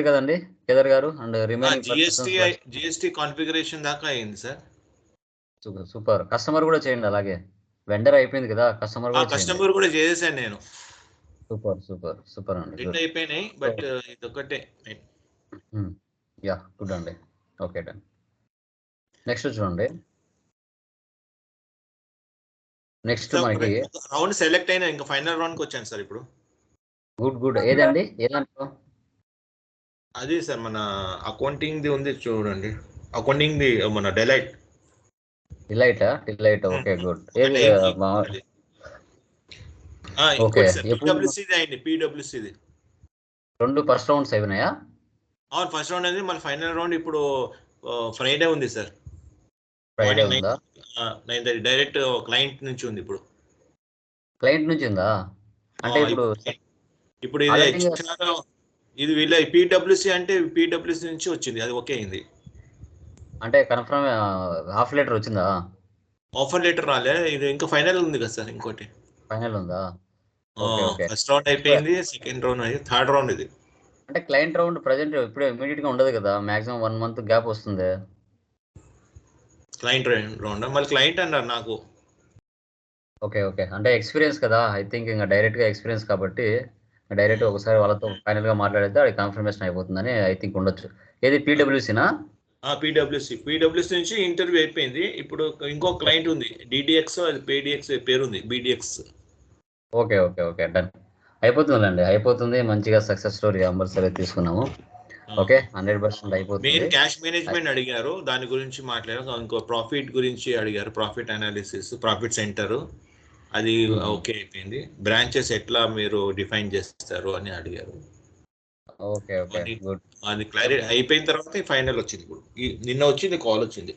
Correct కదండి Kedar garu and remaining GST GST configuration దాకా అయింది సార్. Super super. కస్టమర్ కూడా చేయండి అలాగే. వెండర్ అయిపోయింది కదా కస్టమర్ కూడా కస్టమర్ కూడా చేసేసాను నేను. సూపర్ సూపర్ సూపర్ అండి రెండు అయిపోయినాయి బట్ ఇది ఒకటే యా గుడ్ అండి. ఓకే డన్ నెక్స్ట్ చూడండి. నెక్స్ట్ మనకి రౌండ్ సెలెక్ట్ అయినా ఇంకా ఫైనల్ రౌండ్కి వచ్చాను సార్ ఇప్పుడు. గుడ్ గుడ్ ఏదండి? ఏదంటారు అదే సార్ మన అకౌంటింగ్ ది ఉంది చూడండి. అకౌంటింగ్ ది మన delight. Delight? Delight? Okay good. ఏది మా- Okay. ఎప్పుడు- పిడబ్ల్యూసీ అయింది పిడబ్ల్యూసీ రెండు ఫస్ట్ రౌండ్స్ అయిపోయినాయా అవును ఫస్ట్ రౌండ్ అనేది మన ఫైనల్ రౌండ్ ఇప్పుడు ఫ్రైడే ఉంది సార్. ఫ్రైడే ఉందా? నైన్ థర్టీ డైరెక్ట్ క్లయింట్ నుంచి ఉంది ఇప్పుడు. క్లయింట్ నుంచి ఉందా? అంటే ఇప్పుడు ఇప్పుడు ఇది ఇది వీళ్ళ పిడబ్ల్యూసీ అంటే పిడబ్ల్యూసీ నుంచి వచ్చింది అది ఓకే అయింది. అంటే కన్ఫర్మ్ హాఫ్ లీటర్ వచ్చిందా? ఆఫర్ లెటర్ రాలే ఇది ఇంకా ఫైనల్ ఉంది కదా సార్ ఇంకోటి. ఫైనల్ ఉందా. ఫస్ట్ రౌండ్ అయిపోయింది సెకండ్ రౌండ్ అయ్యి థర్డ్ రౌండ్ ఇది. అంటే క్లయింట్ రౌండ్ ప్రజెంట్ ఇప్పుడు ఇమీడియట్గా ఉండదు కదా మాక్సిమం వన్ మంత్ గ్యాప్ వస్తుంది. క్లయింట్ రౌండ్ మళ్ళీ క్లయింట్ అన్నారు నాకు. Okay okay. అంటే ఎక్స్పీరియన్స్ కదా ఐ థింక్ ఇంకా డైరెక్ట్గా ఎక్స్పీరియన్స్ కాబట్టి డైరెక్ట్ ఒకసారి వాళ్ళతో ఫైనల్గా మాట్లాడితే అది కన్ఫర్మేషన్ అయిపోతుందని ఐ థింక్ ఉండొచ్చు. ఏది పీడబ్ల్యూసీనా పిడబ్ల్యూసి పిడబ్ల్యూసి నుంచి ఇంటర్వ్యూ అయిపోయింది. ఇప్పుడు ఇంకో క్లయింట్ ఉంది. డిడిఎక్స్ అది పేడిఎక్స్ పేరు ఉంది BDX okay okay okay done అయిపోతుందిలేండి. అయిపోతుంది. మంచిగా సక్సెస్ స్టోరీ అంబర్సరీ తీసుకున్నాము. ఓకే హండ్రెడ్ పర్సెంట్ అయిపోతుంది. క్యాష్ మేనేజ్మెంట్ అడిగారు. దాని గురించి మాట్లాడారు. ఇంకో ప్రాఫిట్ గురించి అడిగారు. ప్రాఫిట్ అనాలిసిస్ ప్రాఫిట్ సెంటర్ అది. ఓకే అయిపోయింది. బ్రాంచెస్ ఎట్లా మీరు డిఫైన్ చేస్తారు అని అడిగారు. Okay okay. గుడ్. అది క్లారిటీ అయిపోయిన తర్వాత ఫైనల్ వచ్చింది ఇప్పుడు. నిన్న వచ్చింది కాల్ వచ్చింది.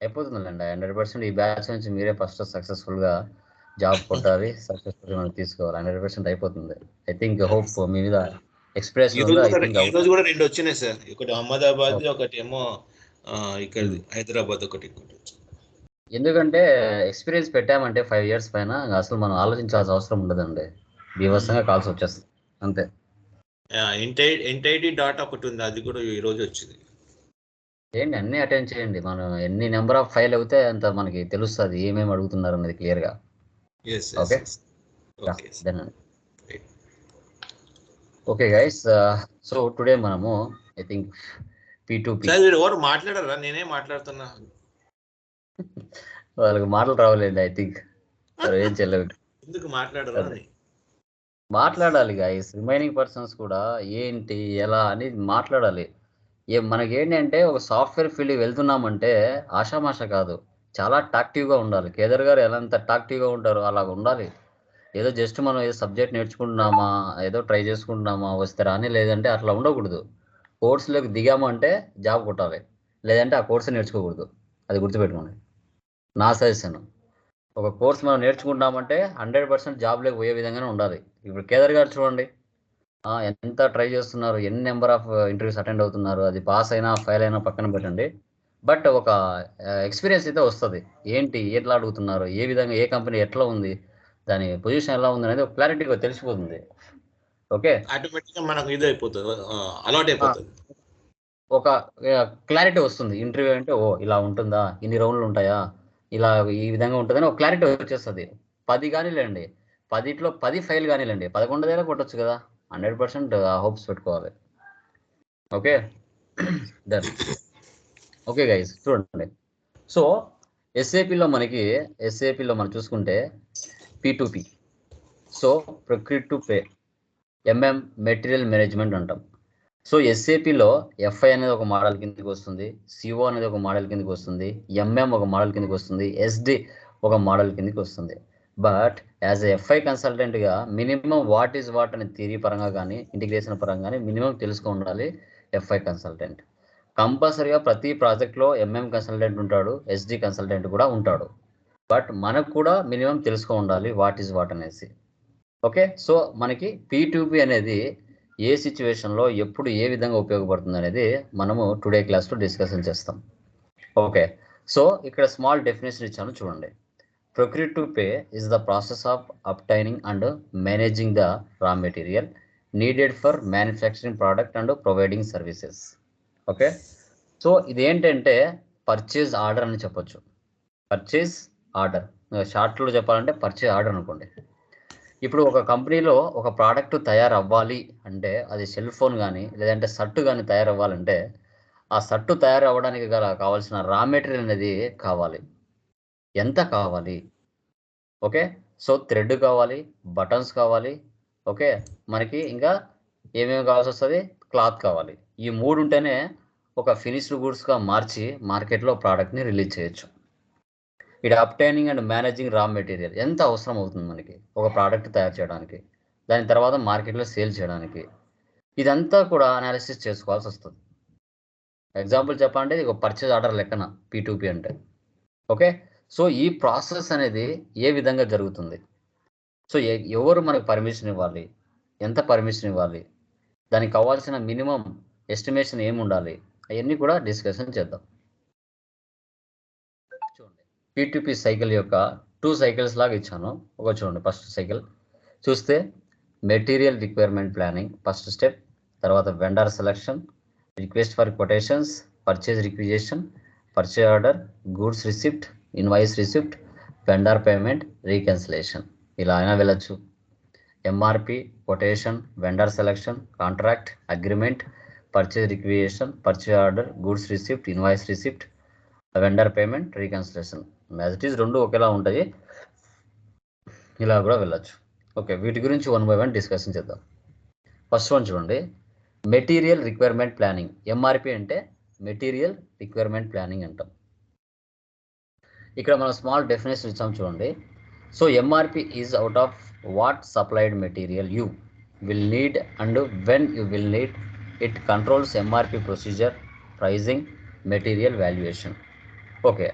అయిపోతుందిలేండి. హండ్రెడ్ పర్సెంట్ ఈ బ్యాచ్ నుంచి మీరే ఫస్ట్ సక్సెస్ఫుల్గా జాబ్ కొట్టాలి సక్సెస్ఫుల్ మనం తీసుకోవాలి. హండ్రెడ్ పర్సెంట్ అయిపోతుంది. ఐ థింక్ హోప్ మీ మీద ఎక్స్ప్రెస్ రోజు కూడా రెండు వచ్చినాయి సార్. ఒకటి అహ్మదాబాద్ ఒకటి ఏమో ఆ, ఇక్కడిది హైదరాబాద్ ఒకటి ఇంకోటి వచ్చింది. ఎందుకంటే ఎక్స్పీరియన్స్ పెట్టామంటే ఫైవ్ ఇయర్స్ పైన అసలు మనం ఆలోచించాల్సిన అవసరం ఉండదండి. బీభత్సంగా కాల్స్ వచ్చేస్తుంది అంతే. ఎంటైటీ డాటా ఒకటి ఉంది. అది కూడా ఈ రోజు వచ్చింది. చేయండి అన్ని అటెండ్ చేయండి. మనం ఎన్ని నెంబర్ ఆఫ్ ఫైల్ అవుతే అంత మనకి తెలుస్తుంది. ఏమేమి అడుగుతున్నారు అనేది క్లియర్గా. Okay okay guys so today మనము I think P to P ఎవరు మాట్లాడరా? నేనే మాట్లాడుతున్నా. వాళ్ళకి మాటలు రావాలండి ఐ థింక్ ఏం చెల్లవి ఎందుకు మాట్లాడరా మాట్లాడాలి గైస్ రిమైనింగ్ పర్సన్స్ కూడా ఏంటి ఎలా అని మాట్లాడాలి. ఏ మనకి ఏంటంటే ఒక సాఫ్ట్వేర్ ఫీల్డ్కి వెళ్తున్నామంటే ఆషామాష కాదు. చాలా టాక్టివ్గా ఉండాలి. కేదర్ గారు ఎలా ఎంత టాక్టివ్గా ఉంటారో అలాగ ఉండాలి. ఏదో జస్ట్ మనం ఏదో సబ్జెక్ట్ నేర్చుకుంటున్నామా ఏదో ట్రై చేసుకుంటున్నామా వస్తే రాని లేదంటే అట్లా ఉండకూడదు. కోర్సులోకి దిగామంటే జాబ్ కొట్టాలి. లేదంటే ఆ కోర్సు నేర్చుకోకూడదు. అది గుర్తుపెట్టుకోండి. నా సజెషన్. ఒక కోర్స్ మనం నేర్చుకుంటున్నామంటే హండ్రెడ్ పర్సెంట్ జాబ్లోకి పోయే విధంగానే ఉండాలి. ఇప్పుడు కేదర్ గారు చూడండి. ఎంత ట్రై చేస్తున్నారు ఎన్ని నెంబర్ ఆఫ్ ఇంటర్వ్యూస్ అటెండ్ అవుతున్నారు అది పాస్ అయినా ఫెయిల్ అయినా పక్కన పెట్టండి. బట్ ఒక ఎక్స్పీరియన్స్ అయితే వస్తుంది. ఏంటి ఎట్లా అడుగుతున్నారు ఏ విధంగా ఏ కంపెనీ ఎట్లా ఉంది దాని పొజిషన్ ఎలా ఉంది అనేది ఒక క్లారిటీగా తెలిసిపోతుంది. ఓకే? మనకు ఇది అయిపోతుంది అలవాట్ అయిపోతుంది. ఒక క్లారిటీ వస్తుంది. ఇంటర్వ్యూ అంటే ఓ ఇలా ఉంటుందా ఇన్ని రౌండ్లు ఉంటాయా ఇలా ఈ విధంగా ఉంటుందని ఒక క్లారిటీ వచ్చేస్తుంది. పది కానీలేండి. పదిట్లో పది ఫైల్ కానీలేండి. దగ్గర కొట్టొచ్చు కదా. హండ్రెడ్ పర్సెంట్ హోప్స్ పెట్టుకోవాలి. ఓకే? డన్ ఓకే గైస్ చూడండి. సో ఎస్ఏపిలో మనకి ఎస్ఏపిలో మనం చూసుకుంటే P to P so procure to pay MM material management అంటాం. సో ఎస్ఏపిలో ఎఫ్ఐ అనేది ఒక మోడల్ కిందకి వస్తుంది సిఓ అనేది ఒక మోడల్ కిందకి వస్తుంది ఎంఎం ఒక మోడల్ కిందకి వస్తుంది ఎస్డి ఒక మోడల్ కిందకి వస్తుంది. బట్ యాజ్ ఎఫ్ఐ కన్సల్టెంట్గా మినిమం వాట్ ఈజ్ వాట్ అనే థియరీ పరంగా కానీ ఇంటిగ్రేషన్ పరంగా కానీ మినిమం తెలుసుకో ఉండాలి ఎఫ్ఐ కన్సల్టెంట్ కంపల్సరీగా ప్రతి ప్రాజెక్ట్లో ఎంఎం కన్సల్టెంట్ ఉంటాడు ఎస్డి కన్సల్టెంట్ కూడా ఉంటాడు. బట్ మనకు కూడా మినిమం తెలుసుకో ఉండాలి వాట్ ఈజ్ వాట్ అనేసి. ఓకే సో మనకి పీ అనేది ఏ సిచ్యువేషన్లో ఎప్పుడు ఏ విధంగా ఉపయోగపడుతుంది అనేది మనము టుడే క్లాస్లో డిస్కషన్ చేస్తాం. ఓకే సో ఇక్కడ స్మాల్ డెఫినేషన్ ఇచ్చాను చూడండి. Procure to pay is the process of obtaining and managing the raw material needed for manufacturing product and providing services okay so ఇదేంటంటే పర్చేజ్ ఆర్డర్ అని చెప్పొచ్చు. పర్చేజ్ ఆర్డర్ షార్ట్లో చెప్పాలంటే purchase order అనుకోండి. ఇప్పుడు ఒక కంపెనీలో ఒక ప్రోడక్ట్ తయారవ్వాలి అంటే అది సెల్ ఫోన్ కానీ లేదంటే షర్టు కానీ తయారవ్వాలంటే ఆ షర్టు తయారవ్వడానికి గల కావాల్సిన రా మెటీరియల్ అనేది కావాలి. ఎంత కావాలి? ఓకే? సో థ్రెడ్ కావాలి బటన్స్ కావాలి ఓకే? మనకి ఇంకా ఏమేమి కావాల్సి వస్తుంది? క్లాత్ కావాలి. ఈ మూడు ఉంటేనే ఒక ఫినిష్డ్ గూడ్స్గా మార్చి మార్కెట్లో ప్రోడక్ట్ని రిలీజ్ చేయొచ్చు. It obtaining and managing raw material ఎంత అవసరం అవుతుంది మనకి? ఒక ప్రోడక్ట్ తయారు చేయడానికి దాని తర్వాత మార్కెట్లో సేల్ చేయడానికి. ఇదంతా కూడా అనాలిసిస్ చేసుకోవాల్సి వస్తుంది. ఎగ్జాంపుల్ చెప్పాలంటే ఇది ఒక పర్చేజ్ ఆర్డర్ లెక్కన పీ అంటే. ఓకే సో ఈ ప్రాసెస్ అనేది ఏ విధంగా జరుగుతుంది? సో ఎవరు మనకు పర్మిషన్ ఇవ్వాలి? ఎంత పర్మిషన్ ఇవ్వాలి? దానికి కావాల్సిన మినిమం ఎస్టిమేషన్ ఏమి ఉండాలి అవన్నీ కూడా డిస్కషన్ చేద్దాం. పీటీపీ సైకిల్ యొక్క టూ సైకిల్స్ లాగా ఇచ్చాను. ఒక చూడండి ఫస్ట్ సైకిల్ చూస్తే material requirement planning first step తర్వాత vendor selection request for quotations purchase requisition purchase order goods receipt invoice receipt vendor payment reconciliation ఇలా అయినా వెళ్ళచ్చు. MRP quotation vendor selection contract agreement purchase requisition purchase order goods receipt invoice receipt vendor payment reconciliation మెజటీస్ రెండు ఒకేలా ఉంటాయి. ఇలా కూడా వెళ్ళచ్చు. Okay వీటి గురించి వన్ బై వన్ డిస్కషన్ చేద్దాం. ఫస్ట్ వన్ చూడండి. మెటీరియల్ రిక్వైర్మెంట్ ప్లానింగ్ ఎంఆర్పి అంటే మెటీరియల్ రిక్వైర్మెంట్ ప్లానింగ్ అంటాం. ఇక్కడ మనం స్మాల్ డెఫినేషన్ ఇచ్చాం చూడండి. So MRP is out of what supplied material you will need and when you will need it controls MRP procedure pricing material valuation okay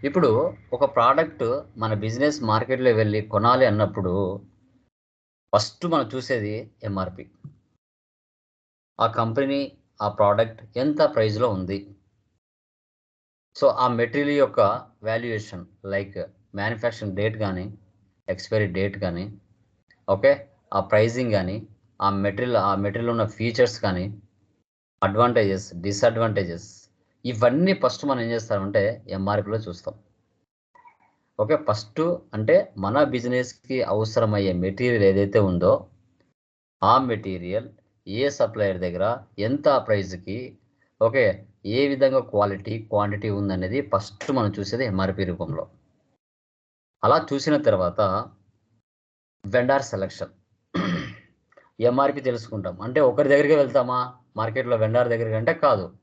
ఇప్పుడు ఒక product మన business మార్కెట్లో వెళ్ళి కొనాలి అన్నప్పుడు ఫస్ట్ మనం చూసేది ఎంఆర్పి ఆ కంపెనీ ఆ ప్రోడక్ట్ ఎంత ప్రైస్లో ఉంది? సో ఆ మెటీరియల్ యొక్క వాల్యుయేషన్ లైక్ మ్యానుఫ్యాక్చరింగ్ డేట్ కానీ ఎక్స్పైరీ డేట్ కానీ ఓకే ఆ ప్రైజింగ్ కానీ ఆ మెటీరియల్ ఆ మెటీరియల్ ఉన్న ఫీచర్స్ కానీ అడ్వాంటేజెస్ డిసడ్వాంటేజెస్ ఇవన్నీ ఫస్ట్ మనం ఏం చేస్తామంటే ఎంఆర్పిలో చూస్తాం. ఓకే ఫస్ట్ అంటే మన బిజినెస్కి అవసరమయ్యే మెటీరియల్ ఏదైతే ఉందో ఆ మెటీరియల్ ఏ సప్లయర్ దగ్గర ఎంత ప్రైస్కి ఓకే ఏ విధంగా క్వాలిటీ క్వాంటిటీ ఉందనేది ఫస్ట్ మనం చూసేది ఎంఆర్పి రూపంలో. అలా చూసిన తర్వాత వెండార్ సెలక్షన్ ఎంఆర్పి తెలుసుకుంటాం. అంటే ఒకరి దగ్గరికి వెళ్తామా? మార్కెట్లో వెండార్ దగ్గరికి అంటే కాదు.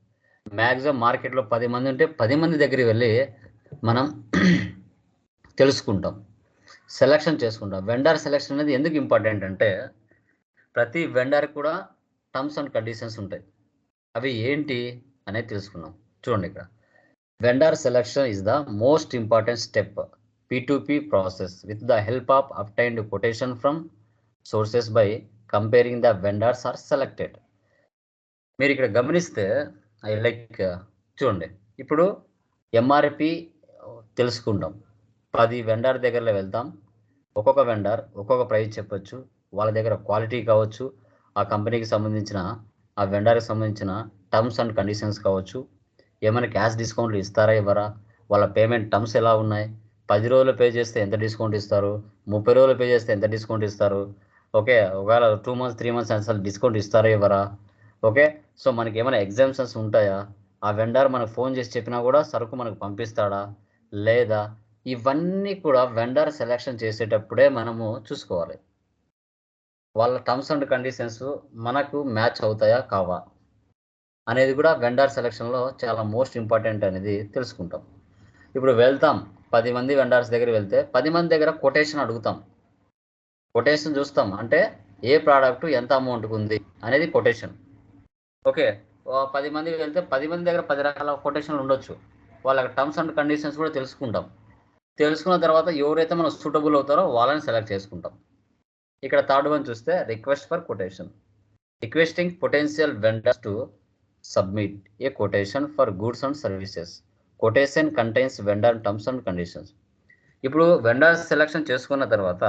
మ్యాక్సిమం మార్కెట్లో పది మంది ఉంటే పది మంది దగ్గరికి వెళ్ళి మనం తెలుసుకుంటాం. సెలక్షన్ చేసుకుంటాం. వెండార్ సెలక్షన్ అనేది ఎందుకు ఇంపార్టెంట్ అంటే ప్రతి వెండర్ కూడా టర్మ్స్ అండ్ కండిషన్స్ ఉంటాయి. అవి ఏంటి అనేది తెలుసుకున్నాం. చూడండి ఇక్కడ. Vendor selection is the most important step P process with the help of obtained quotation from sources by comparing the vendors are selected మీరు ఇక్కడ గమనిస్తే ఐ లైక్ చూడండి. ఇప్పుడు ఎంఆర్పి తెలుసుకుంటాం. పది వెండర్ దగ్గరలో వెళ్తాం. ఒక్కొక్క వెండర్ ఒక్కొక్క ప్రైస్ చెప్పొచ్చు. వాళ్ళ దగ్గర క్వాలిటీ కావచ్చు. ఆ కంపెనీకి సంబంధించిన ఆ వెండర్కి సంబంధించిన టర్మ్స్ అండ్ కండిషన్స్ కావచ్చు. ఏమైనా క్యాష్ డిస్కౌంట్లు ఇస్తారా ఇవ్వరా? వాళ్ళ పేమెంట్ టర్మ్స్ ఎలా ఉన్నాయి? పది రోజులు పే చేస్తే ఎంత డిస్కౌంట్ ఇస్తారు? ముప్పై రోజులు పే చేస్తే ఎంత డిస్కౌంట్ ఇస్తారు? ఓకే ఒకవేళ టూ మంత్స్ త్రీ మంత్స్ అసలు డిస్కౌంట్ ఇస్తారా ఇవ్వరా? ఓకే? సో మనకి ఏమైనా ఎగ్జామ్షన్స్ ఉంటాయా? ఆ వెండర్ మనకు ఫోన్ చేసి చెప్పినా కూడా సరుకు మనకు పంపిస్తాడా? లేదా? ఇవన్నీ కూడా వెండర్ సెలెక్షన్ చేసేటప్పుడే మనము చూసుకోవాలి. వాళ్ళ టర్మ్స్ అండ్ కండిషన్స్ మనకు మ్యాచ్ అవుతాయా? కావా? అనేది కూడా వెండర్ సెలెక్షన్లో చాలా మోస్ట్ ఇంపార్టెంట్ అనేది తెలుసుకుంటాం. ఇప్పుడు వెళ్తాం. పది మంది వెండర్స్ దగ్గర వెళ్తే పది మంది దగ్గర కొటేషన్ అడుగుతాం. కొటేషన్ చూస్తాం. అంటే ఏ ప్రోడక్ట్ ఎంత అమౌంట్కి ఉంది అనేది కొటేషన్. ఓకే. పది మంది వెళ్తే పది మంది దగ్గర పది రకాల కొటేషన్లు ఉండొచ్చు. వాళ్ళ టర్మ్స్ అండ్ కండిషన్స్ కూడా తెలుసుకుంటాం. తెలుసుకున్న తర్వాత ఎవరైతే మనం సూటబుల్ అవుతారో వాళ్ళని సెలెక్ట్ చేసుకుంటాం. ఇక్కడ థర్డ్ వన్ చూస్తే request for quotation requesting potential vendors to submit a quotation for goods and services quotation contains vendor terms and conditions ఇప్పుడు వెండర్ సెలెక్షన్ చేసుకున్న తర్వాత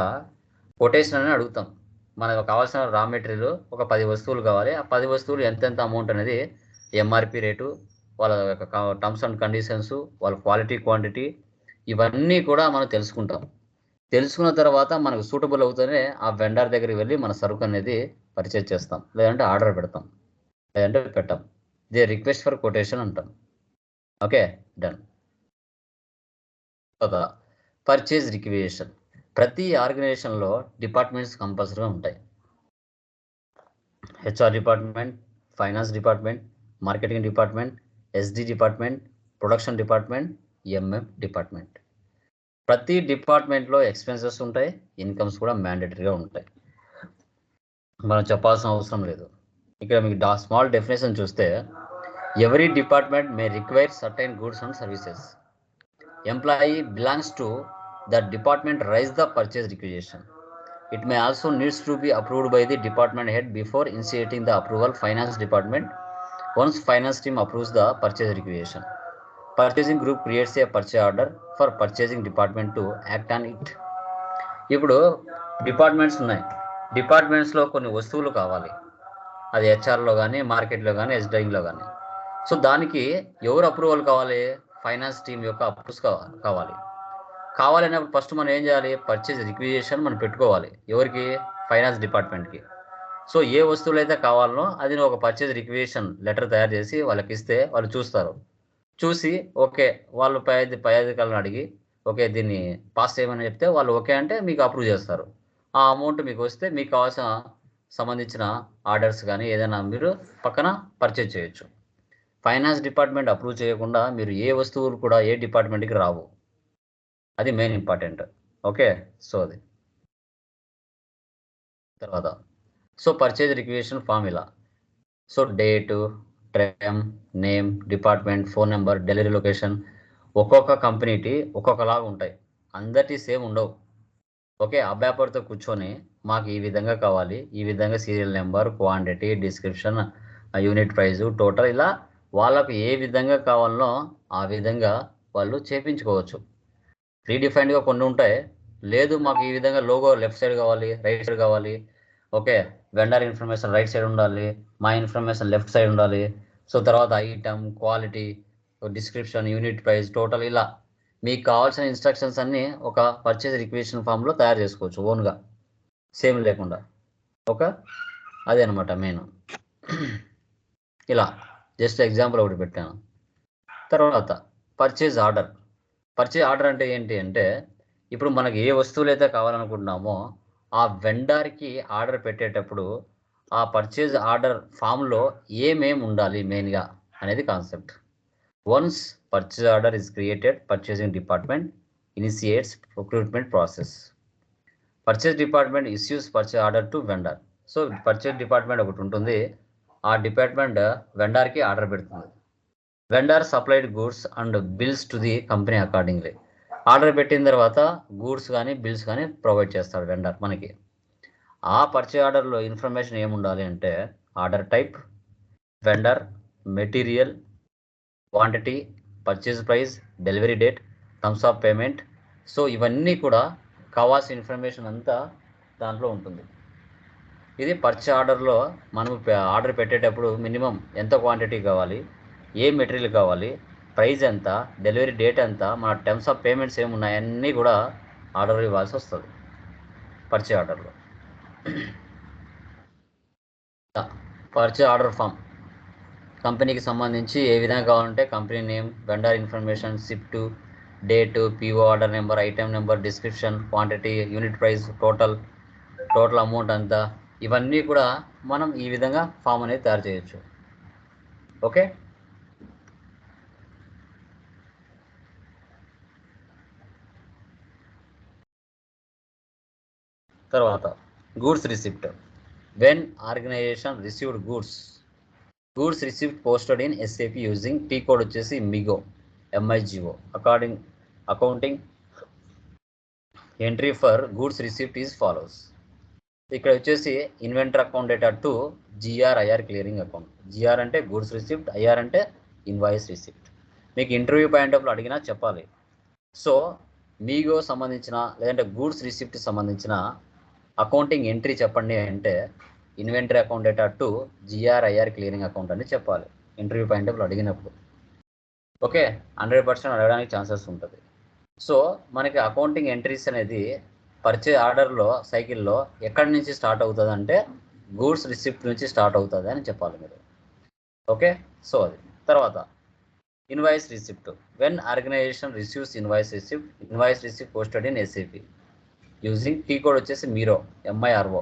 కొటేషన్ అని అడుగుతాం. మనకు కావాల్సిన రా మెటీరియల్ ఒక పది వస్తువులు కావాలి. ఆ పది వస్తువులు ఎంతెంత అమౌంట్ అనేది ఎంఆర్పి రేటు వాళ్ళ యొక్క టర్మ్స్ అండ్ కండిషన్స్ వాళ్ళ క్వాలిటీ క్వాంటిటీ ఇవన్నీ కూడా మనం తెలుసుకుంటాం. తెలుసుకున్న తర్వాత మనకు సూటబుల్ అవుతూనే ఆ వెండర్ దగ్గరికి వెళ్ళి మన సరుకు అనేది పర్చేజ్ చేస్తాం. లేదంటే ఆర్డర్ పెడతాం. లేదంటే పెట్టాం. దే రిక్వెస్ట్ ఫర్ కొటేషన్ అంటాం. ఓకే డన్ తర్వాత పర్చేజ్ రిక్వేషన్ ప్రతి ఆర్గనైజేషన్లో డిపార్ట్మెంట్స్ కంపల్సరీగా ఉంటాయి. HR department finance department marketing department SD department production department MF department. ప్రతి డిపార్ట్మెంట్లో ఎక్స్పెన్సెస్ ఉంటాయి ఇన్కమ్స్ కూడా మ్యాండేటరీగా ఉంటాయి. మనం చెప్పాల్సిన అవసరం లేదు. ఇక్కడ మీకు డా స్మాల్ డెఫినేషన్ చూస్తే every department may require certain goods and services. Employee belongs to the department raise the purchase requisition. It may also needs to be approved by the department head before initiating the approval finance department once finance team approves the purchase requisition, purchasing group creates a purchase order for purchasing department to act on it ఇప్పుడు departments ఉన్నాయి. డిపార్ట్మెంట్స్లో కొన్ని వస్తువులు కావాలి. అది హెచ్ఆర్లో కానీ మార్కెట్లో కానీ ఎస్డైంగ్లో కానీ సో దానికి ఎవరు అప్రూవల్ కావాలి? ఫైనాన్స్ టీం యొక్క అప్రూవ్స్ కావాలి. కావాలన్నప్పుడు ఫస్ట్ మనం ఏం చేయాలి? పర్చేజ్ రిక్విజేషన్ మనం పెట్టుకోవాలి. ఎవరికి? ఫైనాన్స్ డిపార్ట్మెంట్కి సో ఏ వస్తువులు అయితే కావాలనో అది ఒక పర్చేజ్ రిక్విజేషన్ లెటర్ తయారు చేసి వాళ్ళకి ఇస్తే వాళ్ళు చూస్తారు. చూసి ఓకే వాళ్ళు పై అధి- పై అధికారులను అడిగి ఓకే దీన్ని పాస్ చేయమని చెప్తే వాళ్ళు ఓకే అంటే మీకు అప్రూవ్ చేస్తారు. ఆ అమౌంట్ మీకు వస్తే మీకు కావాల్సిన సంబంధించిన ఆర్డర్స్ కానీ ఏదైనా మీరు పక్కన పర్చేజ్ చేయొచ్చు. ఫైనాన్స్ డిపార్ట్మెంట్ అప్రూవ్ చేయకుండా మీరు ఏ వస్తువులు కూడా ఏ డిపార్ట్మెంట్కి రావు. అది మెయిన్ ఇంపార్టెంట్ ఓకే సో అది. తర్వాత. సో పర్చేజ్ రిక్వేషన్ ఫామ్ ఇలా so date time name department phone number delivery location ఒక్కొక్క కంపెనీకి ఒక్కొక్కలాగా ఉంటాయి. అందరికీ సేమ్ ఉండవు. ఓకే ఆ కూర్చొని మాకు ఈ విధంగా కావాలి. ఈ విధంగా serial number quantity description unit price total ఇలా వాళ్ళకు ఏ విధంగా కావాలనో ఆ విధంగా వాళ్ళు చేపించుకోవచ్చు. రీడిఫైన్డ్గా కొన్ని ఉంటాయి. లేదు మాకు ఈ విధంగా లోగో లెఫ్ట్ సైడ్ కావాలి రైట్ సైడ్ కావాలి. Okay vendor information right side ఉండాలి మా ఇన్ఫర్మేషన్ లెఫ్ట్ సైడ్ ఉండాలి. సో తర్వాత item quality description unit price total ఇలా. మీకు కావాల్సిన ఇన్స్ట్రక్షన్స్ అన్నీ ఒక పర్చేస్ రిక్వేషన్ ఫామ్లో తయారు చేసుకోవచ్చు ఓన్గా సేమ్ లేకుండా. ఓకే? అదే అనమాట మెయిన్ ఇలా జస్ట్ ఎగ్జాంపుల్ ఒకటి పెట్టాను. తర్వాత పర్చేజ్ ఆర్డర్ పర్చేజ్ ఆర్డర్ అంటే ఏంటి అంటే ఇప్పుడు మనకి ఏ వస్తువులు అయితే కావాలనుకుంటున్నామో ఆ వెండర్కి ఆర్డర్ పెట్టేటప్పుడు ఆ పర్చేజ్ ఆర్డర్ ఫామ్లో ఏమేమి ఉండాలి మెయిన్గా అనేది concept once purchase order is created purchasing department initiates procurement process purchase department issues purchase order to vendor so purchase department ఒకటి ఉంటుంది. ఆ డిపార్ట్మెంట్ వెండర్కి ఆర్డర్ పెడుతుంది. Vendor supplied goods and bills to the company accordingly order పెట్టిన తర్వాత goods కానీ bills కానీ provide చేస్తాడు వెండర్ మనకి. ఆ పర్చే ఆర్డర్లో ఇన్ఫర్మేషన్ ఏముండాలి అంటే order type vendor material quantity purchase price delivery date terms of payment so ఇవన్నీ కూడా కావాల్సిన ఇన్ఫర్మేషన్ అంతా దాంట్లో ఉంటుంది. ఇది పర్చే ఆర్డర్లో మనం ఆర్డర్ పెట్టేటప్పుడు మినిమం ఎంత క్వాంటిటీ కావాలి? ఏ మెటీరియల్ కావాలి ప్రైస్ ఎంత డెలివరీ డేట్ ఎంత మన టర్మ్స్ ఆఫ్ పేమెంట్స్ ఏమున్నాయి అన్నీ కూడా ఆర్డర్ ఇవ్వాల్సి వస్తుంది పర్చే ఆర్డర్లో. Purchase order form. కంపెనీకి సంబంధించి ఏ విధంగా కావాలంటే company name vendor information shift date PO order number item number description quantity unit price total total amount అంతా ఇవన్నీ కూడా మనం ఈ విధంగా ఫామ్ అనేది తయారు చేయొచ్చు. ఓకే? తర్వాత goods receipt. When organisation received goods goods receipt posted in SAP using T code వచ్చేసి MIGO MIGO according accounting entry for goods receipt is follows ఇక్కడ వచ్చేసి inventory account data to GR IR clearing account GR అంటే goods receipt IR అంటే invoice receipt మీకు interview point ఆఫ్లో అడిగినా చెప్పాలి. So MIGO సంబంధించిన లేదంటే గూడ్స్ రిసిప్ట్ సంబంధించిన అకౌంటింగ్ ఎంట్రీ చెప్పండి అంటే inventory account data to GR IR clearing account అని చెప్పాలి. ఇంటర్వ్యూ పాయింట్ ఆఫ్ అడిగినప్పుడు. ఓకే? హండ్రెడ్ పర్సెంట్ అడగడానికి ఛాన్సెస్ ఉంటుంది. సో మనకి అకౌంటింగ్ ఎంట్రీస్ అనేది పర్చే ఆర్డర్లో సైకిల్లో ఎక్కడి నుంచి స్టార్ట్ అవుతుంది అంటే గూడ్స్ రిసిప్ట్ నుంచి స్టార్ట్ అవుతుంది అని చెప్పాలి మీరు. ఓకే? సో అది. తర్వాత invoice receipt. When organisation receives invoice receipt invoice receipt posted in SAP using T code వచ్చేసి MIRO MIRO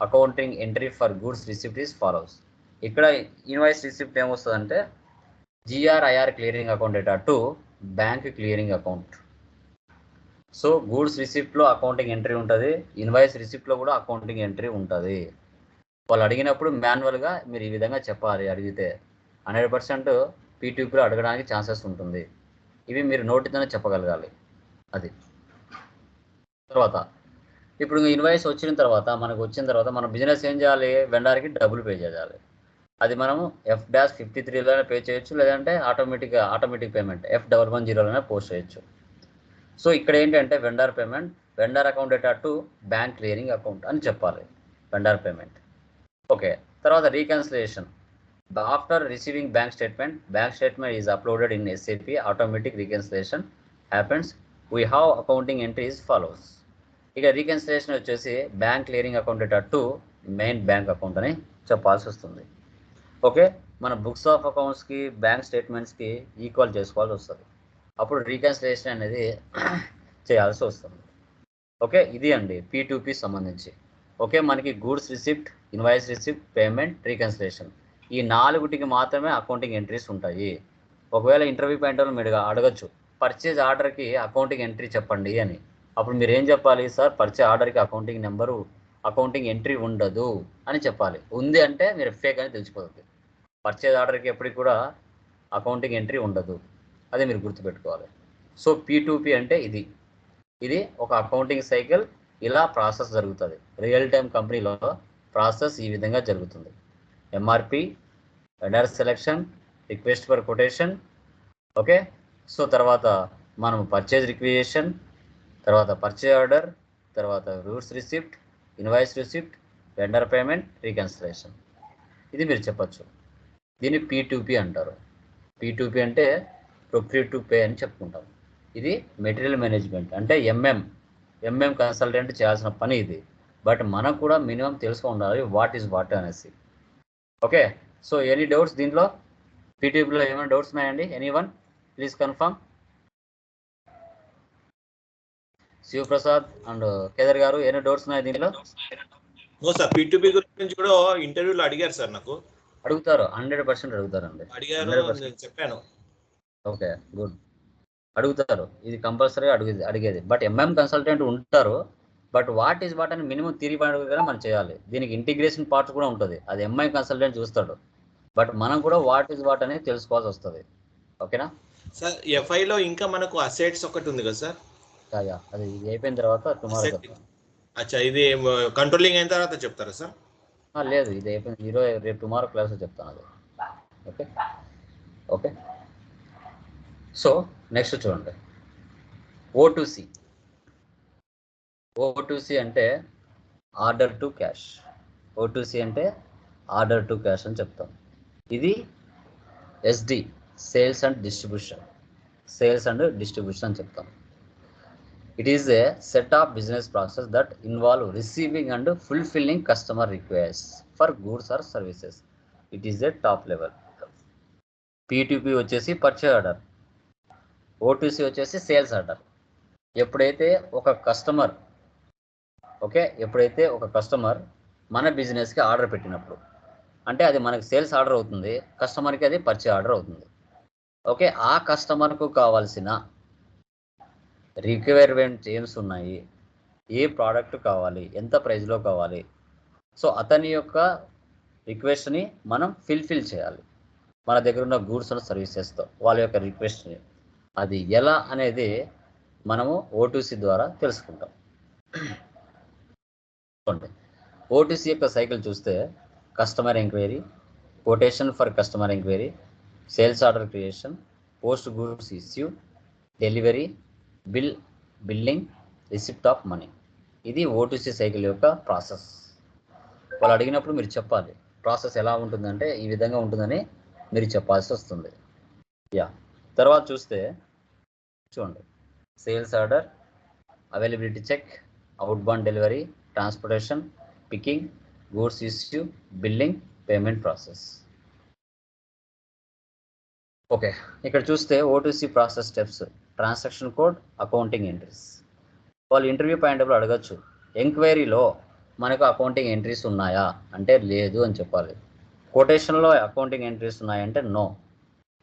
accounting entry for goods receipt is follows ఇక్కడ ఇన్వాయిస్ రిసిప్ట్ ఏమొస్తుందంటే GR IR clearing account data to bank clearing account so goods రిసిప్ట్లో accounting entry ఉంటుంది invoice రిసిప్ట్లో కూడా accounting entry ఉంటుంది. వాళ్ళు అడిగినప్పుడు మాన్యువల్గా మీరు ఈ విధంగా చెప్పాలి అడిగితే హండ్రెడ్ పర్సెంట్ పీటీపీలో అడగడానికి ఛాన్సెస్ ఉంటుంది. ఇవి మీరు నోటితోనే చెప్పగలగాలి. అది. తర్వాత ఇప్పుడు ఇన్వాయిస్ వచ్చిన తర్వాత మనకు వచ్చిన తర్వాత మన బిజినెస్ ఏం చేయాలి? వెండర్కి డబ్బులు పే చేయాలి. అది మనము ఎఫ్ డాష్ ఫిఫ్టీ త్రీలోనే పే చేయొచ్చు లేదంటే automatic automatic payment. F double one జీరోలోనే post చేయొచ్చు. సో ఇక్కడ ఏంటంటే వెండర్ పేమెంట్ వెండర్ అకౌంట్ అటు బ్యాంక్ క్లియరింగ్ అకౌంట్ అని చెప్పాలి వెండర్ పేమెంట్. ఓకే తర్వాత reconciliation. After receiving bank statement bank statement is uploaded in SAP automatic reconciliation happens. We have accounting entry is follows ఇక reconciliation వచ్చేసి bank clearing account అట్టు main bank account అని చెప్పాల్సి వస్తుంది. Okay మన books of అకౌంట్స్కి bank స్టేట్మెంట్స్కి equal చేసుకోవాల్సి వస్తుంది. అప్పుడు రీకన్సిలేషన్ అనేది చేయాల్సి వస్తుంది. ఓకే ఇది అండి పీ పీ సంబంధించి. ఓకే మనకి goods receipt invoice receipt payment reconciliation ఈ నాలుగుటికి మాత్రమే అకౌంటింగ్ ఎంట్రీస్ ఉంటాయి. ఒకవేళ ఇంటర్వ్యూ పాయింట్ మీరు అడగచ్చు పర్చేజ్ ఆర్డర్కి అకౌంటింగ్ ఎంట్రీ చెప్పండి అని. అప్పుడు మీరు ఏం చెప్పాలి? సార్ పరిచే ఆర్డర్కి అకౌంటింగ్ నెంబరు అకౌంటింగ్ ఎంట్రీ ఉండదు అని చెప్పాలి. ఉంది అంటే మీరు ఫేక్ అని తెలిసిపోతుంది. పర్చేజ్ ఆర్డర్కి ఎప్పటికి కూడా అకౌంటింగ్ ఎంట్రీ ఉండదు. అది మీరు గుర్తుపెట్టుకోవాలి. సో పీ అంటే ఇది. ఇది ఒక అకౌంటింగ్ సైకిల్ ఇలా ప్రాసెస్ జరుగుతుంది. రియల్ టైం కంపెనీలో ప్రాసెస్ ఈ విధంగా జరుగుతుంది. MRP vendor selection request for quotation okay? So తర్వాత మనం పర్చేజ్ రిక్విజేషన్ తర్వాత పర్చేజ్ ఆర్డర్ తర్వాత roots receipt invoice receipt vendor payment reconciliation ఇది మీరు చెప్పచ్చు. దీన్ని పీ అంటారు. పీ అంటే ప్రొక్యూర్ టు పే అని చెప్పుకుంటాం. ఇది మెటీరియల్ మేనేజ్మెంట్ అంటే ఎంఎం ఎంఎం కన్సల్టెంట్ చేయాల్సిన పని ఇది. బట్ మనకు కూడా మినిమం తెలుసుకొని ఉండాలి వాట్ ఈస్ వాట్ అనేసి. ఓకే సో ఎనీ డౌట్స్ దీంట్లో? పీటీపీలో ఏమైనా డౌట్స్ ఉన్నాయండి? Any one please confirm Shivaprasad and Kedar గారు ఎన్ని డౌట్స్ ఉన్నాయి దీంట్లో? సార్ పీ గురించి కూడా ఇంటర్వ్యూలో అడిగారు సార్ నాకు. అడుగుతారు హండ్రెడ్ పర్సెంట్ అడుగుతారండి. అడిగారు 100%. నేను చెప్పాను. Okay good. అడుగుతారు ఇది కంపల్సరీ అడిగేది. అడిగేది బట్ ఎంఎం కన్సల్టెంట్ ఉంటారు బట్ వాట్ ఈస్ వాట్ అని మినిమం తిరిగి పడగానే మనం చేయాలి. దీనికి ఇంటిగ్రేషన్ పార్ట్ కూడా ఉంటుంది. అది ఎంఐ కన్సల్టెంట్ చూస్తాడు. బట్ మనం కూడా వాట్ ఈస్ వాట్ అనేది తెలుసుకోవాల్సి వస్తుంది. ఓకేనా? సార్ ఎఫ్ఐ లో ఇంకా మనకు అసెట్స్ ఒకటి ఉంది కదా సార్. యా. అది ఇది అయిపోయిన తర్వాత టుమారో అచ్చా ఇది కంట్రోలింగ్ అయిన తర్వాత చెప్తారా సార్? లేదు ఇది అయిపోయింది. ఈరోజు రేపు టుమారో క్లాస్లో చెప్తాను అది. ఓకే? ఓకే? సో నెక్స్ట్ చూడండి. O to C O to C అంటే order to cash O to C అంటే ఆర్డర్ టు క్యాష్ అని చెప్తాం. ఇది SD sales and distribution sales and distribution అని చెప్తాం. It is a set of business process that involve receiving and fulfilling customer requires for goods or services it is a top level PTP వచ్చేసి purchase order OTC వచ్చేసి sales order ఎప్పుడైతే ఒక customer okay ఎప్పుడైతే ఒక customer మన బిజినెస్కి order పెట్టినప్పుడు అంటే అది మనకు సేల్స్ ఆర్డర్ అవుతుంది కస్టమర్కి అది పర్చేజ్ ఆర్డర్ అవుతుంది. ఓకే ఆ కస్టమర్కు కావాల్సిన రిక్వైర్మెంట్ ఏమ్స్ ఉన్నాయి. ఏ ప్రోడక్ట్ కావాలి? ఎంత ప్రైస్లో కావాలి? సో అతని యొక్క రిక్వెస్ట్ని మనం ఫిల్ఫిల్ చేయాలి. మన దగ్గర ఉన్న గూడ్స్ అండ్ సర్వీసెస్తో వాళ్ళ యొక్క రిక్వెస్ట్ని. అది ఎలా అనేది మనము ఓటీసీ ద్వారా తెలుసుకుంటాం. చూడండి. ఓటీసీ యొక్క సైకిల్ చూస్తే customer enquiry quotation for customer enquiry sales order creation post goods issue delivery bill billing receipt of money. ఇది ఓటీసీ సైకిల్ యొక్క ప్రాసెస్. వాళ్ళు అడిగినప్పుడు మీరు చెప్పాలి. ప్రాసెస్ ఎలా ఉంటుందంటే ఈ విధంగా ఉంటుందని మీరు చెప్పాల్సి వస్తుంది. యా. తర్వాత చూస్తే చూడండి. Sales order availability check outbound delivery transportation picking goods issue billing payment process. Okay. ఇక్కడ చూస్తే OTC process steps. Transaction code accounting entries. వాళ్ళు ఇంటర్వ్యూ పాయింటప్పుడు అడగచ్చు ఎంక్వైరీలో మనకు అకౌంటింగ్ ఎంట్రీస్ ఉన్నాయా? అంటే లేదు అని చెప్పాలి. కొటేషన్లో అకౌంటింగ్ ఎంట్రీస్ ఉన్నాయంటే నో.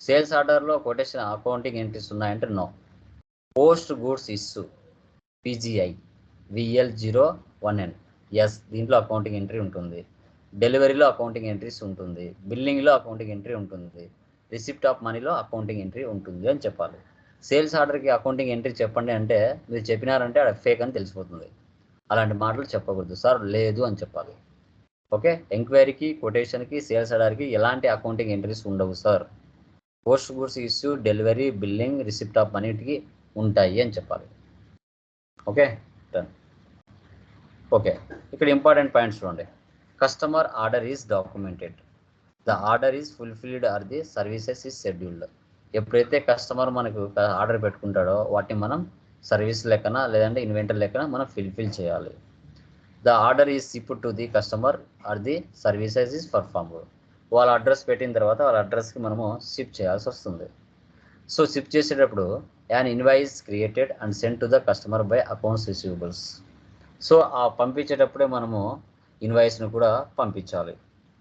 సేల్స్ ఆర్డర్లో కొటేషన్ అకౌంటింగ్ ఎంట్రీస్ ఉన్నాయంటే no. Post goods issue PGI VL zero one N. Yes దీంట్లో అకౌంటింగ్ ఎంట్రీ ఉంటుంది. డెలివరీలో అకౌంటింగ్ ఎంట్రీస్ ఉంటుంది. బిల్లింగ్లో అకౌంటింగ్ ఎంట్రీ ఉంటుంది. రిసిప్ట్ ఆఫ్ మనీలో అకౌంటింగ్ ఎంట్రీ ఉంటుంది అని చెప్పాలి. సేల్స్ ఆర్డర్కి అకౌంటింగ్ ఎంట్రీ చెప్పండి అంటే మీరు చెప్పినారంటే అక్కడ ఫేక్ అని తెలిసిపోతుంది. అలాంటి మాటలు చెప్పకూడదు. సార్ లేదు అని చెప్పాలి. ఓకే? ఎంక్వైరీకి కొటేషన్కి సేల్స్ ఆర్డర్కి ఎలాంటి అకౌంటింగ్ ఎంట్రీస్ ఉండవు sir. Post goods issue delivery billing receipt of మనీకి ఉంటాయి అని చెప్పాలి. ఓకే? Done okay. ఇక్కడ ఇంపార్టెంట్ పాయింట్స్ చూడండి. Customer order is documented. The order is fulfilled or the services is scheduled. ఎప్పుడైతే కస్టమర్ మనకు ఆర్డర్ పెట్టుకుంటాడో వాటిని మనం సర్వీస్ లెక్కన లేదంటే ఇన్వెంటర్ లెక్కన మనం ఫిల్ఫిల్ చేయాలి. ద ఆర్డర్ ఈజ్ ఇప్పుడు to the customer or the services is performed వాళ్ళ అడ్రస్ పెట్టిన తర్వాత వాళ్ళ అడ్రస్కి మనము షిప్ చేయాల్సి వస్తుంది. సో షిప్ చేసేటప్పుడు an invoice created and send to the customer by accounts receivables so ఆ పంపించేటప్పుడే మనము ఇన్వాయిస్ను కూడా పంపించాలి.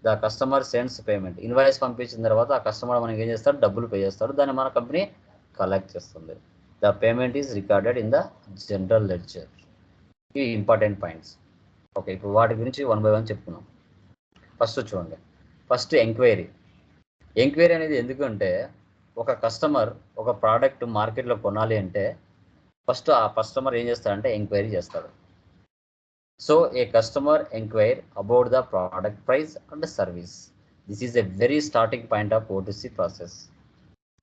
The customer sends payment. Invoice పంపించిన తర్వాత ఆ కస్టమర్ మనకి ఏం చేస్తాడు? డబ్బులు పే చేస్తాడు. దాన్ని మన కంపెనీ కలెక్ట్ చేస్తుంది. The payment is recorded in the general ledger ఇవి ఇంపార్టెంట్ పాయింట్స్. ఓకే ఇప్పుడు వాటి గురించి వన్ బై వన్ చెప్పుకున్నాం ఫస్ట్ చూడండి. First enquiry. ఎంక్వైరీ అనేది ఎందుకంటే ఒక కస్టమర్ ఒక ప్రోడక్ట్ మార్కెట్లో కొనాలి అంటే ఫస్ట్ ఆ కస్టమర్ ఏం చేస్తాడంటే ఎంక్వైరీ చేస్తాడు. So a customer enquire about the product price and service this is a very starting point of OTC process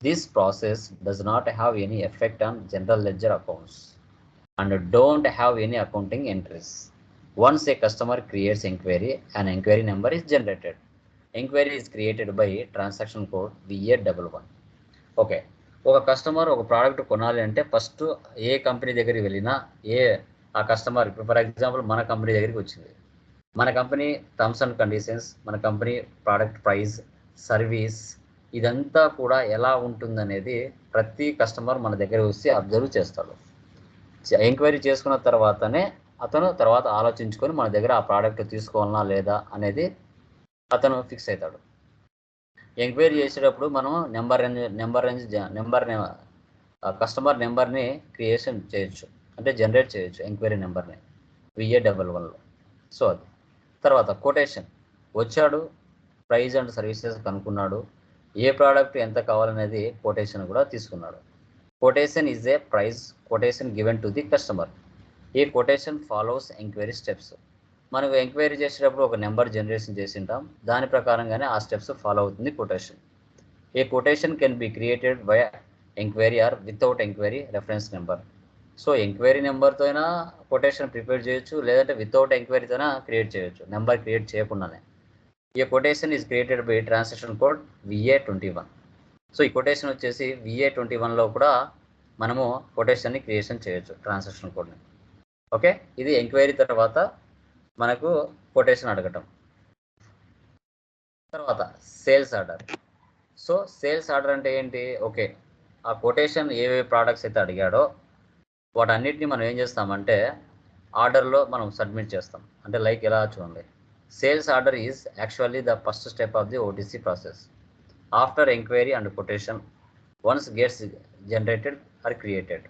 this process does not have any effect on general ledger accounts and and don't accounting entries once a customer creates enquiry and inquiry, number is generated enquiry is created by transaction code transaction code VA11. Okay ఒక customer ఒక product కొనాలి అంటే first ఏ company దగ్గరికి వెళ్ళినా ఏ ఆ customer ఇప్పుడు for example మన company దగ్గరికి వచ్చింది. మన కంపెనీ టర్మ్స్ అండ్ కండిషన్స్ మన కంపెనీ ప్రోడక్ట్ ప్రైస్ సర్వీస్ ఇదంతా కూడా ఎలా ఉంటుందనేది ప్రతి కస్టమర్ మన దగ్గర వచ్చి అబ్జర్వ్ చేస్తాడు. ఎంక్వైరీ చేసుకున్న తర్వాతనే అతను తర్వాత ఆలోచించుకొని మన దగ్గర ఆ ప్రోడక్ట్ తీసుకోవాలనా లేదా అనేది అతను ఫిక్స్ అవుతాడు ఎంక్వైరీ చేసేటప్పుడు మనం number range number range number customer నెంబర్ని క్రియేషన్ చేయొచ్చు. అంటే జనరేట్ చేయొచ్చు ఎంక్వైరీ నెంబర్ని విఏ డబల్ వన్లో సో అది. తర్వాత కొటేషన్ వచ్చాడు ప్రైజ్ అండ్ సర్వీసెస్ కనుక్కున్నాడు ఏ ప్రోడక్ట్ ఎంత కావాలనేది కొటేషన్ కూడా తీసుకున్నాడు. Quotation is a price quotation given to the customer ఈ కొటేషన్ ఫాలోస్ ఎంక్వైరీ స్టెప్స్ మనకు ఎంక్వైరీ చేసేటప్పుడు ఒక నెంబర్ జనరేషన్ చేసింటాం దాని ప్రకారంగానే ఆ స్టెప్స్ ఫాలో అవుతుంది quotation a quotation can be created by enquiry or without enquiry reference number so enquiry నెంబర్తో అయినా కొటేషన్ ప్రిపేర్ చేయొచ్చు లేదంటే వితౌట్ ఎంక్వైరీతోనా క్రియేట్ చేయొచ్చు. నెంబర్ క్రియేట్ చేయకుండానే. ఈ quotation is created by transaction code VA twenty one. So ఈ quotation వచ్చేసి విఏ ట్వంటీ వన్లో కూడా మనము కొటేషన్ని క్రియేషన్ చేయొచ్చు ట్రాన్సాక్షన్ కోడ్ని. ఓకే? ఇది ఎంక్వైరీ తర్వాత మనకు కొటేషన్ అడగటం. తర్వాత sales order. So sales order అంటే ఏంటి? ఓకే. ఆ కొటేషన్ ఏవే ప్రోడక్ట్స్ అయితే అడిగాడో వాటన్నిటిని మనం ఏం చేస్తామంటే ఆర్డర్లో మనం సబ్మిట్ చేస్తాం. అంటే లైక్ ఎలా చూడండి. Sales order is actually the first step of the OTC process. After enquiry and quotation once gets generated or created.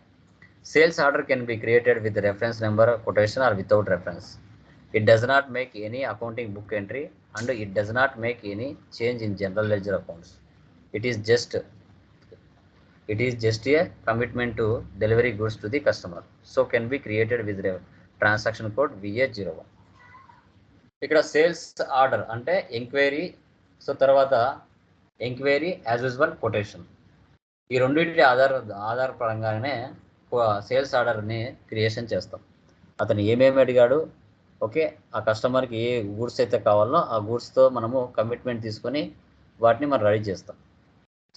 Sales order can be created with reference number quotation or without reference. It does not make any accounting book entry and it does not make any change in general ledger accounts it is just it is just a commitment to delivery goods to the customer. So can be created with re- transaction code va01 ఇక్కడ sales order అంటే enquiry so తర్వాత enquiry as usual quotation ఈ రెండింటి ఆధార ఆధారపరంగానే sales ఆర్డర్ని creation చేస్తాం. అతను ఏమేమి అడిగాడు? ఓకే ఆ కస్టమర్కి ఏ గూడ్స్ అయితే కావాలో ఆ గూడ్స్తో మనము కమిట్మెంట్ తీసుకొని వాటిని మనం రెడీ చేస్తాం.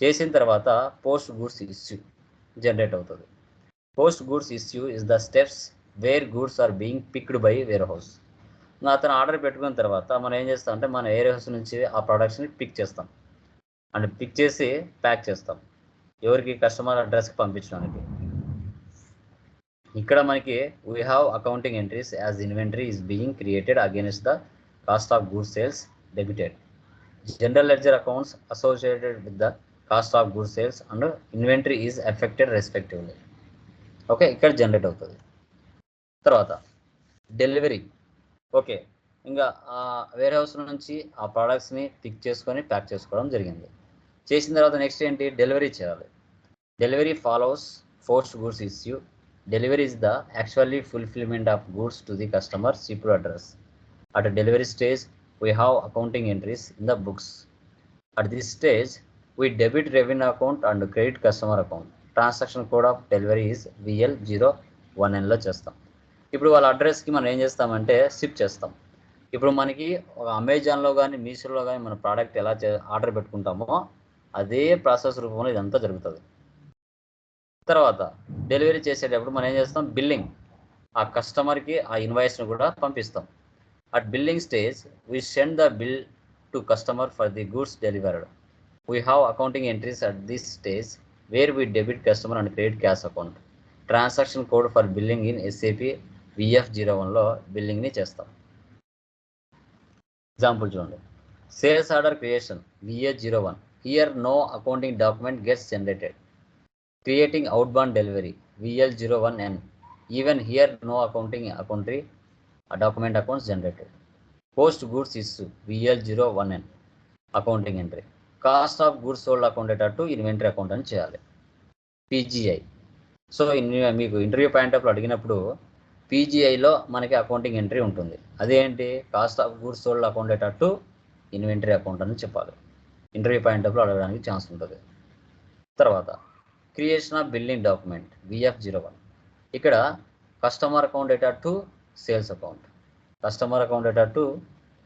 చేసిన తర్వాత పోస్ట్ గూడ్స్ ఇష్యూ జనరేట్ అవుతుంది. Post goods issue is the steps where goods are being picked by warehouse. అతను ఆర్డర్ పెట్టుకున్న తర్వాత మనం ఏం చేస్తాం అంటే మన వేర్ హౌస్ నుంచి ఆ ప్రొడక్ట్స్ని పిక్ చేస్తాం. అండ్ పిక్ చేసి ప్యాక్ చేస్తాం. ఎవరికి కస్టమర్ అడ్రస్కి పంపించడానికి. ఇక్కడ మనకి we have accounting entries as inventory is being created against the cost of goods sales debited general ledger accounts associated with the cost of good sales and inventory is effected respectively. Okay ఇక్కడ generate అవుతుంది. తర్వాత delivery. Okay ఇంకా warehouse నుంచి ఆ ప్రోడక్ట్స్ని pick చేసుకొని pack చేసుకోవడం జరిగింది. చేసిన తర్వాత నెక్స్ట్ ఏంటి? డెలివరీ చేయాలి. Delivery follows post goods issue delivery is the actually fulfilment of goods to the customer shipped address at delivery stage we have accounting entries in the books at this stage we debit revenue account and credit customer account transaction code of delivery is VL zero one ఎన్లో చేస్తాం. ఇప్పుడు వాళ్ళ అడ్రస్కి మనం ఏం చేస్తామంటే ship చేస్తాం. ఇప్పుడు మనకి ఒక అమెజాన్లో కానీ మీషోలో కానీ మన ప్రోడక్ట్ ఎలా చే ఆర్డర్ పెట్టుకుంటామో అదే ప్రాసెస్ రూపంలో ఇదంతా జరుగుతుంది. తర్వాత డెలివరీ చేసేటప్పుడు మనం ఏం చేస్తాం? బిల్లింగ్ ఆ కస్టమర్కి ఆ ఇన్వాయిస్ని కూడా పంపిస్తాం. At billing stage we send the bill to customer for the goods delivered we have accounting entries at this stage where we debit customer and credit cash account transaction code for billing in SAP VF zero వన్లో బిల్లింగ్ని చేస్తాం. Example చూడండి. Sales order creation VA zero one here no accounting document gets generated creating outbound delivery VL zero one N even here no accounting అకౌంట్రీ document accounts generated post goods issue VL zero one N accounting entry cost of goods sold account అటు inventory account అని చేయాలి. PGI. So ఇన్- మీకు interview point of అడిగినప్పుడు పీజీఐలో మనకి accounting entry ఉంటుంది. అదేంటి? Cost of goods sold account అటు ఇన్వెంటరీ అకౌంట్ అని చెప్పాలి. ఇంటర్వ్యూ పాయింట్ ఆఫ్లో అడగడానికి ఛాన్స్ ఉంటుంది. తర్వాత creation of billing document VF zero one. ఇక్కడ customer account data to sales account. Customer account data to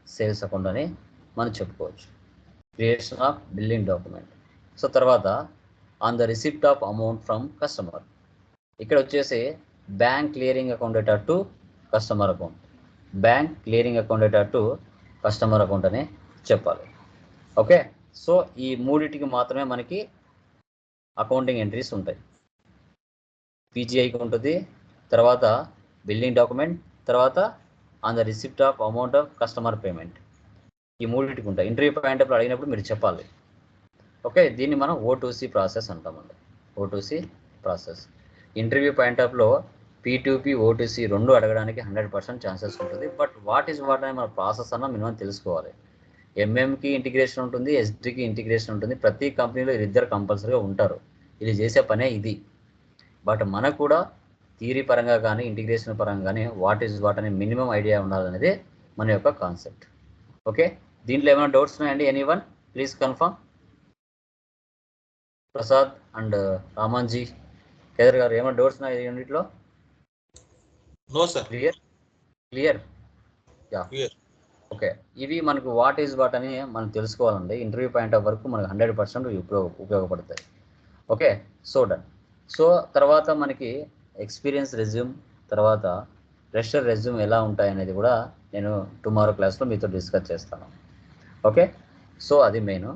sales account అని మనం చెప్పుకోవచ్చు. Creation of billing document so తర్వాత on the receipt of amount from customer ఇక్కడ వచ్చేసి bank clearing account data to customer account bank clearing account data to customer account అని చెప్పాలి. Okay so ఈ మూడింటికి మాత్రమే మనకి అకౌంటింగ్ ఎంట్రీస్ ఉంటాయి. పీజీఐకి ఉంటుంది. తర్వాత బిల్లింగ్ డాక్యుమెంట్ తర్వాత on the receipt of amount of customer payment ఈ మూడింటికి ఉంటాయి. ఇంటర్వ్యూ పాయింట్ ఆఫ్ అడిగినప్పుడు మీరు చెప్పాలి. ఓకే దీన్ని మనం ఓటూసీ ప్రాసెస్ అంటామండి. ఓటూసీ ప్రాసెస్ ఇంటర్వ్యూ పాయింట్ ఆఫ్లో పీటూపీ ఓటీసీ రెండు అడగడానికి హండ్రెడ్ పర్సెంట్ ఛాన్సెస్ ఉంటుంది. బట్ వాట్ ఈస్ వాట్ అనే మన ప్రాసెస్ అన్న మినిమం తెలుసుకోవాలి. ఎంఎంకి ఇంటిగ్రేషన్ ఉంటుంది ఎస్డికి ఇంటిగ్రేషన్ ఉంటుంది. ప్రతి కంపెనీలో ఇద్దరు కంపల్సరీగా ఉంటారు. ఇది చేసే పనే ఇది. బట్ మనకు కూడా థియరీ పరంగా కానీ ఇంటిగ్రేషన్ పరంగా కానీ వాట్ ఈజ్ వాట్ అనే మినిమం ఐడియా ఉండాలనేది మన యొక్క కాన్సెప్ట్ ఓకే దీంట్లో ఏమైనా డౌట్స్ ఉన్నాయండి? Any one please confirm Prasad and Ramanji Kedar garu ఏమైనా డౌట్స్ ఉన్నాయి యూనిట్లో no sir clear clear yeah. Okay ఇవి మనకు వాట్ ఈజ్ వాట్ అని మనం తెలుసుకోవాలండి. ఇంటర్వ్యూ పాయింట్ ఆఫ్ వరకు మనకు హండ్రెడ్ పర్సెంట్ ఉపయోగ ఉపయోగపడతాయి. ఓకే సో డన్ సో తర్వాత మనకి ఎక్స్పీరియన్స్ రెజ్యూమ్ తర్వాత ఫ్రెషర్ రెజ్యూమ్ ఎలా ఉంటాయి అనేది కూడా నేను టుమారో క్లాస్లో మీతో డిస్కస్ చేస్తాను. ఓకే? సో అది మెయిన్.